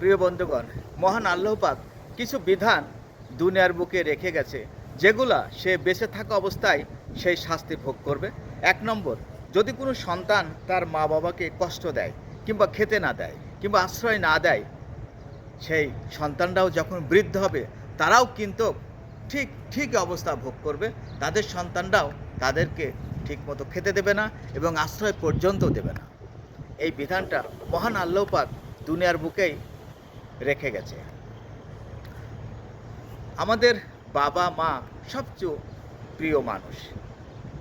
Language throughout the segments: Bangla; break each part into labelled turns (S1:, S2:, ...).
S1: প্রিয় বন্ধুগণ, মহান আল্লাহপাক কিছু বিধান দুনিয়ার বুকে রেখে গেছে, যেগুলা সে বেঁচে থাকা অবস্থায় সেই শাস্তি ভোগ করবে। এক নম্বর, যদি কোনো সন্তান তার মা বাবাকে কষ্ট দেয় কিংবা খেতে না দেয় কিংবা আশ্রয় না দেয়, সেই সন্তানরাও যখন বৃদ্ধ হবে, তারাও কিন্তু ঠিক ঠিক অবস্থা ভোগ করবে। তাদের সন্তানরাও তাদেরকে ঠিকমতো খেতে দেবে না এবং আশ্রয় পর্যন্ত দেবে না। এই বিধানটা মহান আল্লাহপাক দুনিয়ার বুকেই রেখে গেছে। আমাদের বাবা মা সবচেয়ে প্রিয় মানুষ।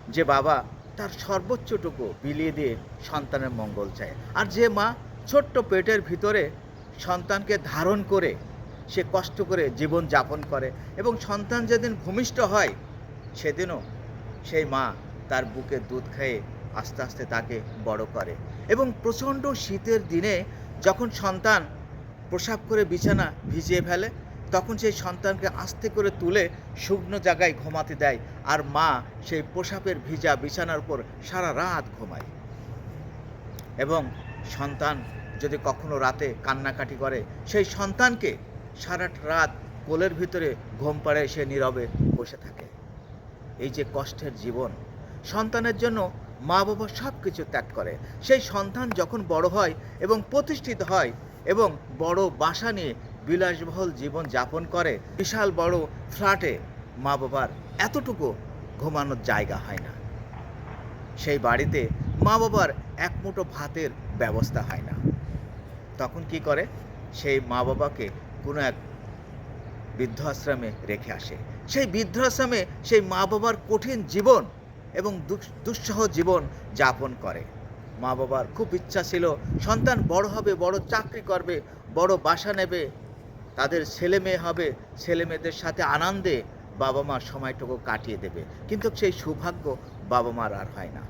S1: যে বাবা তার সর্বোচ্চটুকু বিলিয়ে দিয়ে সন্তানের মঙ্গল চায়। আর যে মা ছোট্ট পেটের ভিতরে সন্তানকে ধারণ করে সে কষ্ট করে জীবন যাপন করে এবং সন্তান যেদিন ভূমিষ্ঠ হয়, সেদিনও সেই মা তার বুকে দুধ খেয়ে আস্তে আস্তে তাকে বড় করে। এবং প্রচণ্ড শীতের দিনে যখন সন্তান প্রসাব করে বিছানা ভিজিয়ে ফেলে, তখন সেই সন্তানকে আস্তে করে তুলে শুকনো জায়গায় ঘুমাতে দেয় আর মা সেই প্রসাবের ভিজা বিছানার উপর সারা রাত ঘুমায়। এবং সন্তান যদি কখনো রাতে কান্নাকাটি করে, সেই সন্তানকে সারাটা রাত কোলের ভিতরে ঘুম পাড়ে সে নীরবে বসে থাকে। এই যে কষ্টের জীবন, সন্তানের জন্য মা বাবা সব কিছু ত্যাগ করে। সেই সন্তান যখন বড় হয় এবং প্রতিষ্ঠিত হয় এবং বড় বাসা নিয়ে বিলাসবহুল জীবন যাপন করে বিশাল বড় ফ্ল্যাটে মা বাবার এতটুকু ঘুমানোর জায়গা হয় না। সেই বাড়িতে মা বাবার এক মুঠো ভাতের ব্যবস্থা হয় না। তখন কি করে? সেই মা বাবাকে কোনো এক বৃদ্ধাশ্রমে রেখে আসে। সেই বৃদ্ধাশ্রমে সেই মা বাবার কঠিন জীবন এবং দুঃসহ জীবন যাপন করে। মা বাবার খুব ইচ্ছা ছিল, সন্তান বড় হবে, বড় চাকরি করবে, বড় বাসা নেবে, তাদের ছেলে মেয়ে হবে, ছেলে মেয়েদের সাথে আনন্দে বাবা মার সময়টুকু কাটিয়ে দেবে। কিন্তু সেই সৌভাগ্য বাবা মার আর হয় না।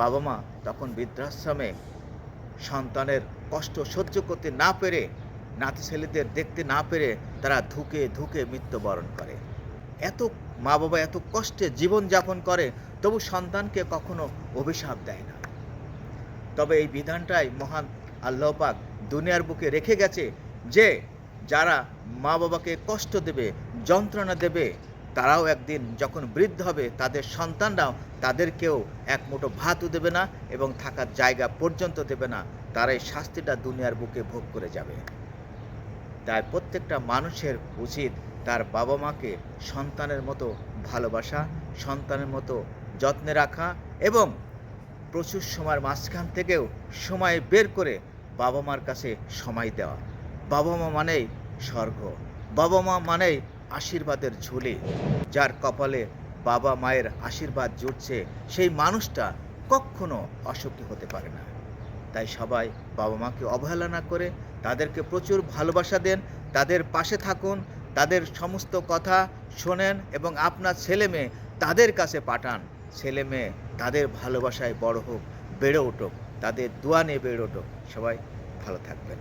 S1: বাবা মা তখন বৃদ্ধাশ্রমে সন্তানের কষ্ট সহ্য করতে না পেরে নাতি ছেলেদের দেখতে না পেরে তারা ধুকে ধুকে মৃত্যুবরণ করে। এত মা বাবা এত কষ্টে জীবন যাপন করে, তবু সন্তানকে কখনো অভিশাপ দেয় না। তবে এই বিধানটাই মহান আল্লাহ পাক দুনিয়ার বুকে রেখে গেছে যে যারা মা বাবাকে কষ্ট দেবে, যন্ত্রণা দেবে, তারাও একদিন যখন বৃদ্ধ হবে, তাদের সন্তানরাও তাদেরকেও এক মুঠো ভাতও দেবে না এবং থাকার জায়গা পর্যন্ত দেবে না। তারা এই শাস্তিটা দুনিয়ার বুকে ভোগ করে যাবে। তাই প্রত্যেকটা মানুষের উচিত তার বাবা মাকে সন্তানের মতো ভালোবাসা, সন্তানের মতো যত্নে রাখা এবং প্রচুর সময়ের মাঝখান থেকেও সময় বের করে বাবা মার কাছে সময় দেওয়া। বাবা মা মানেই স্বর্গ। বাবা মা মানেই আশীর্বাদের ঝুলি, যার কপালে বাবা মায়ের আশীর্বাদ জুটছে সেই মানুষটা কখনো অসুখী হতে পারে না। তাই সবাই বাবা মাকে অবহেলা করে তাদেরকে প্রচুর ভালোবাসা দেন, তাদের পাশে থাকুন, তাদের সমস্ত কথা শোনেন এবং আপনার ছেলে মেয়ে তাদের কাছে পাঠান। ছেলে মেয়ে তাদের ভালোবাসায় বড় হোক, বেড়ে উঠুক, তাদের দোয়া নিয়ে বেড়ে উঠুক। সবাই ভালো থাকবেন।